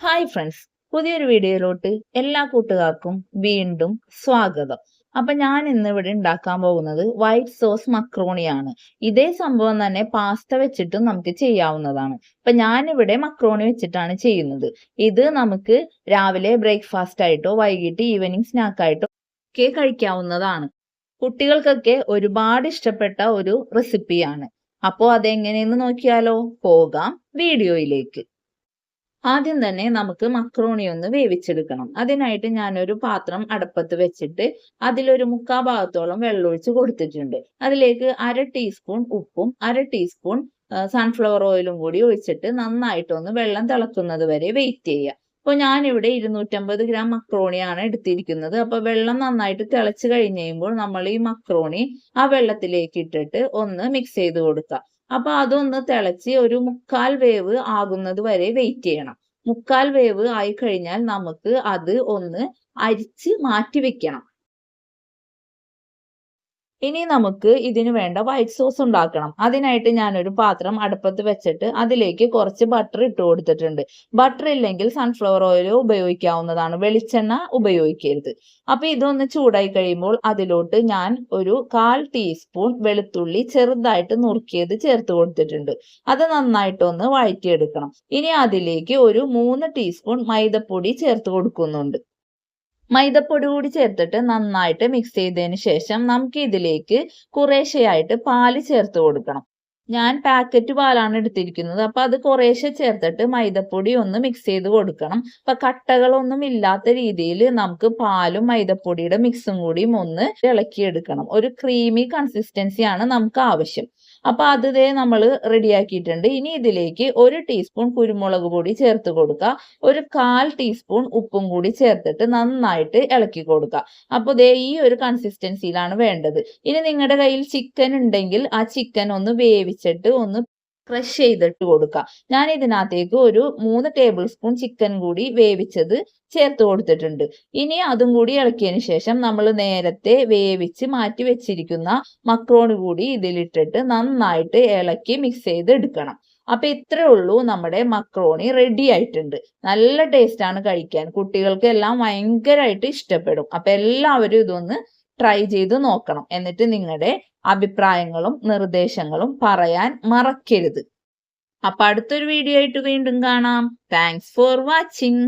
Hi friends പുതിയൊരു വീഡിയോയിലോട്ട് എല്ലാ കൂട്ടുകാർക്കും വീണ്ടും സ്വാഗതം. അപ്പൊ ഞാൻ ഇന്ന് ഇവിടെ ഉണ്ടാക്കാൻ പോകുന്നത് വൈറ്റ് സോസ് മക്രോണിയാണ് ഇതേ സംഭവം തന്നെ പാസ്ത വെച്ചിട്ടും നമുക്ക് ചെയ്യാവുന്നതാണ്. അപ്പൊ ഞാൻ ഇവിടെ മക്രോണി വെച്ചിട്ടാണ് ചെയ്യുന്നത്. ഇത് നമുക്ക് രാവിലെ ബ്രേക്ക്ഫാസ്റ്റ് ആയിട്ടോ വൈകിട്ട് ഈവനിങ് സ്നാക്ക് ആയിട്ടോ ഒക്കെ കഴിക്കാവുന്നതാണ്. കുട്ടികൾക്കൊക്കെ ഒരുപാട് ഇഷ്ടപ്പെട്ട ഒരു റെസിപ്പിയാണ് അപ്പോൾ അതെങ്ങനെയെന്ന് നോക്കിയാലോ? പോകാം വീഡിയോയിലേക്ക്. ആദ്യം തന്നെ നമുക്ക് മക്രോണി ഒന്ന് വേവിച്ചെടുക്കണം. അതിനായിട്ട് ഞാനൊരു പാത്രം അടുപ്പത്ത് വെച്ചിട്ട് അതിലൊരു മുക്കാ ഭാഗത്തോളം വെള്ളമൊഴിച്ച് കൊടുത്തിട്ടുണ്ട്. അതിലേക്ക് അര ടീസ്പൂൺ ഉപ്പും അര ടീസ്പൂൺ സൺഫ്ലവർ ഓയിലും കൂടി ഒഴിച്ചിട്ട് നന്നായിട്ടൊന്ന് വെള്ളം തിളക്കുന്നത് വരെ വെയിറ്റ് ചെയ്യുക. അപ്പോൾ ഞാനിവിടെ ഇരുന്നൂറ്റമ്പത് ഗ്രാം മക്രോണിയാണ് എടുത്തിരിക്കുന്നത്. അപ്പോൾ വെള്ളം നന്നായിട്ട് തിളച്ച് കഴിഞ്ഞ് കഴിയുമ്പോൾ നമ്മൾ ഈ മക്രോണി ആ വെള്ളത്തിലേക്ക് ഇട്ടിട്ട് ഒന്ന് മിക്സ് ചെയ്ത് കൊടുക്കുക. അപ്പൊ അതൊന്ന് തിളച്ച് ഒരു മുക്കാൽ വേവ് ആകുന്നത് വരെ വെയിറ്റ് ചെയ്യണം. മുക്കാൽ വേവ് ആയി കഴിഞ്ഞാൽ നമുക്ക് അത് ഒന്ന് അരിച്ച് മാറ്റി വെക്കണം. ഇനി നമുക്ക് ഇതിനു വേണ്ട വൈറ്റ് സോസ് ഉണ്ടാക്കണം. അതിനായിട്ട് ഞാനൊരു പാത്രം അടുപ്പത്ത് വെച്ചിട്ട് അതിലേക്ക് കുറച്ച് ബട്ടർ ഇട്ട് കൊടുത്തിട്ടുണ്ട്. ബട്ടർ ഇല്ലെങ്കിൽ സൺഫ്ലവർ ഓയിൽ ഉപയോഗിക്കാവുന്നതാണ്. വെളിച്ചെണ്ണ ഉപയോഗിക്കരുത്. അപ്പൊ ഇതൊന്ന് ചൂടായി കഴിയുമ്പോൾ അതിലോട്ട് ഞാൻ ഒരു കാൽ ടീസ്പൂൺ വെളുത്തുള്ളി ചെറുതായിട്ട് നുറുക്കിയത് ചേർത്ത് കൊടുത്തിട്ടുണ്ട്. അത് നന്നായിട്ടൊന്ന് വഴറ്റിയെടുക്കണം. ഇനി അതിലേക്ക് ഒരു മൂന്ന് ടീസ്പൂൺ മൈദപ്പൊടി ചേർത്ത് കൊടുക്കുന്നുണ്ട്. മൈദപ്പൊടി കൂടി ചേർത്തിട്ട് നന്നായിട്ട് മിക്സ് ചെയ്തതിന് ശേഷം നമുക്ക് ഇതിലേക്ക് കുറേശ്ശെയായിട്ട് പാൽ ചേർത്ത് കൊടുക്കണം. ഞാൻ പാക്കറ്റ് പാലാണ് എടുത്തിരിക്കുന്നത്. അപ്പൊ അത് കുറേശ്ശെ ചേർത്തിട്ട് മൈദപ്പൊടി ഒന്ന് മിക്സ് ചെയ്ത് കൊടുക്കണം. അപ്പൊ കട്ടകളൊന്നും ഇല്ലാത്ത രീതിയിൽ നമുക്ക് പാലും മൈദപ്പൊടിയുടെ മിക്സും കൂടിയും ഒന്ന് ഇളക്കിയെടുക്കണം. ഒരു ക്രീമി കൺസിസ്റ്റൻസിയാണ് നമുക്ക് ആവശ്യം. അപ്പൊ അത് ഇതേ നമ്മൾ റെഡിയാക്കിയിട്ടുണ്ട്. ഇനി ഇതിലേക്ക് ഒരു ടീസ്പൂൺ കുരുമുളക് പൊടി ചേർത്ത് കൊടുക്കുക. ഒരു കാൽ ടീസ്പൂൺ ഉപ്പും കൂടി ചേർത്തിട്ട് നന്നായിട്ട് ഇളക്കി കൊടുക്കുക. അപ്പോൾ ദേ ഈ ഒരു കൺസിസ്റ്റൻസിയിലാണ് വേണ്ടത്. ഇനി നിങ്ങളുടെ കയ്യിൽ ചിക്കൻ ഉണ്ടെങ്കിൽ ആ ചിക്കൻ ഒന്ന് വേവിച്ചിട്ട് ഒന്ന് ക്രഷ് ചെയ്തിട്ട് കൊടുക്കുക ഞാൻ ഇതിനകത്തേക്ക് ഒരു മൂന്ന് ടേബിൾ സ്പൂൺ ചിക്കൻ കൂടി വേവിച്ചത് ചേർത്ത് കൊടുത്തിട്ടുണ്ട്. ഇനി അതും കൂടി ഇളക്കിയതിന് ശേഷം നമ്മൾ നേരത്തെ വേവിച്ച് മാറ്റി വെച്ചിരിക്കുന്ന മക്രോണി കൂടി ഇതിലിട്ടിട്ട് നന്നായിട്ട് ഇളക്കി മിക്സ് ചെയ്ത് എടുക്കണം. അപ്പൊ ഇത്രേ ഉള്ളൂ നമ്മുടെ മക്രോണി റെഡി ആയിട്ടുണ്ട്. നല്ല ടേസ്റ്റ് ആണ് കഴിക്കാൻ. കുട്ടികൾക്ക് എല്ലാം ഭയങ്കരമായിട്ട് ഇഷ്ടപ്പെടും. അപ്പൊ എല്ലാവരും ഇതൊന്ന് ട്രൈ ചെയ്ത് നോക്കണം. എന്നിട്ട് നിങ്ങളുടെ അഭിപ്രായങ്ങളും നിർദ്ദേശങ്ങളും പറയാൻ മറക്കരുത്. അപ്പൊ അടുത്തൊരു വീഡിയോ ആയിട്ട് വീണ്ടും കാണാം. Thanks for watching